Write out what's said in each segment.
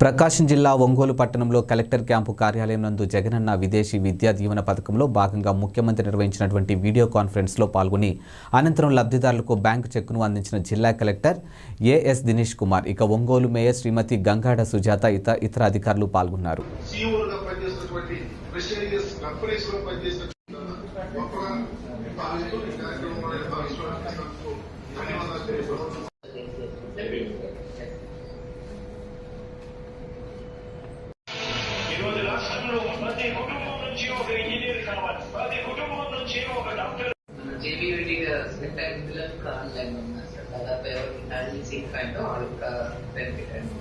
ప్రకాశం జిల్లా ఒంగోలు పట్టణంలో collector camp కార్యాలయం నందు జగనన్న విదేశీ విద్యా దీవెన పథకంలో భాగంగా ముఖ్యమంత్రి నిర్వహించినటువంటి వీడియో కాన్ఫరెన్స్లో పాల్గొని అనంతరం లబ్ధిదారులకు బ్యాంకు చెక్కును అందించిన జిల్లా కలెక్టర్ ఏఎస్ దినేష్ కుమార్ ఇక ఒంగోలు మేయర్ శ్రీమతి గంగాడ సుజాత ఇత ఇతర అధికారులు పాల్గొన్నారు. సీఓలుగా పనిచేస్తున్నటువంటి ప్రెస్టీజియస్ కంపెనీస్లో పనిచేసిన గొప్పగా భావిస్తూ ఈ కార్యక్రమంలో నేను భావిస్తున్నందుకు ధన్యవాదాలు తెలియజేస్తున్నాను ఈరోజు రాష్ట్రంలో ప్రతి కుటుంబం నుంచి ఒక ఇంజనీర్ కావాలి. ప్రతి కుటుంబం నుంచి ఒక డాక్టర్. జేబీవిడిగా సెలెక్ట్ అయిన పిల్లలకు ఆన్లైన్ ఉన్నారు. సార్ దాదాపు ఎవరికి హ్యాండిల్ సీట్ పాయింట్ వాళ్ళకి బెనిఫిట్ అండి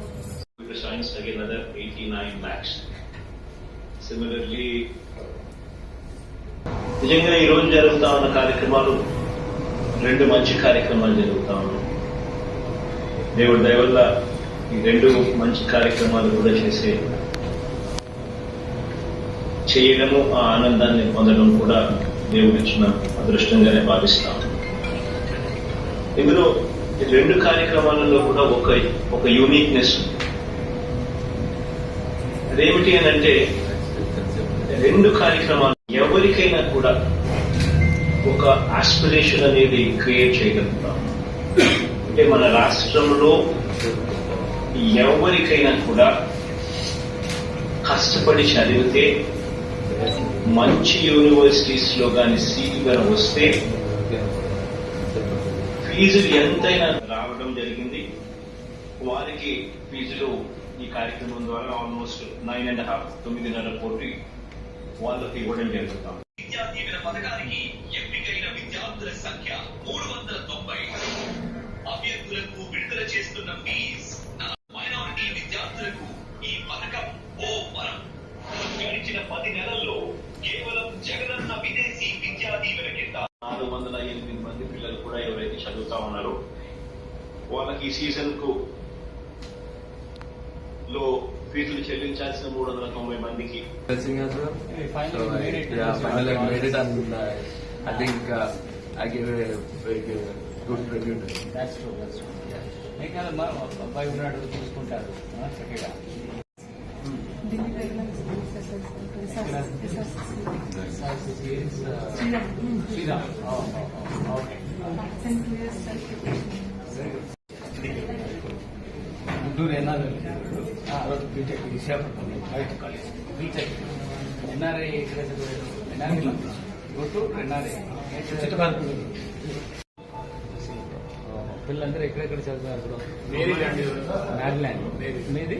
computer science again another 89 lakhs. Similarly, నిజంగా ఈ రోజు జరుగుతా ఉన్న కార్యక్రమాలు రెండు మంచి కార్యక్రమాలు జరుగుతా ఉన్నాయి. దేవుడి దయ వల్ల ఈ రెండు మంచి కార్యక్రమాలు కూడా చేసే చేయడము ఆ ఆనందాన్ని పొందడం కూడా దేవుడు ఇచ్చిన అదృష్టంగానే భావిస్తాం. ఇందులో రెండు కార్యక్రమాలలో కూడా ఒక ఒక యూనిక్నెస్ ఉంది అదేమిటి అని అంటే రెండు కార్యక్రమాలు ఎవరికైనా కూడా ఒక ఆస్పిరేషన్ అనేది క్రియేట్ చేయగలుగుతాం. అంటే మన రాష్ట్రంలో ఎవరికైనా కూడా కష్టపడి చదివితే మంచి యూనివర్సిటీస్లో కానీ సీటు కానీ వస్తే ఫీజులు ఎంతైనా రావడం జరిగింది. వారికి ఫీజులు ఈ కార్యక్రమం ద్వారా ఆల్మోస్ట్ నైన్ అండ్ హాఫ్ తొమ్మిదిన్నర కోటి వాళ్ళకి ఇవ్వడం జరుగుతాం విద్యా దీవెన పథకానికి జగనన్న విదేశీ విద్యా దీవెన కింద నాలుగు వందల ఎనిమిది మంది పిల్లలు కూడా ఎవరైతే చదువుతా ఉన్నారో వాళ్ళకి ఈ సీజన్కు లో ఫీజులు చెల్లించాల్సిన మూడు వందల తొంభై మందికి. I, uh, I think uh, I gave a very good, good review అబ్బాయి ఉన్నాడు చక్కగా. గుంటూరు ఎన్ఆర్ఐ బీటెక్ విశాఖపట్నం బయట college B Tech NRI NRI Guntur NRI పిల్లలందరూ ఎక్కడెక్కడ చదివారు మ్యారీల్యాండ్ మీది?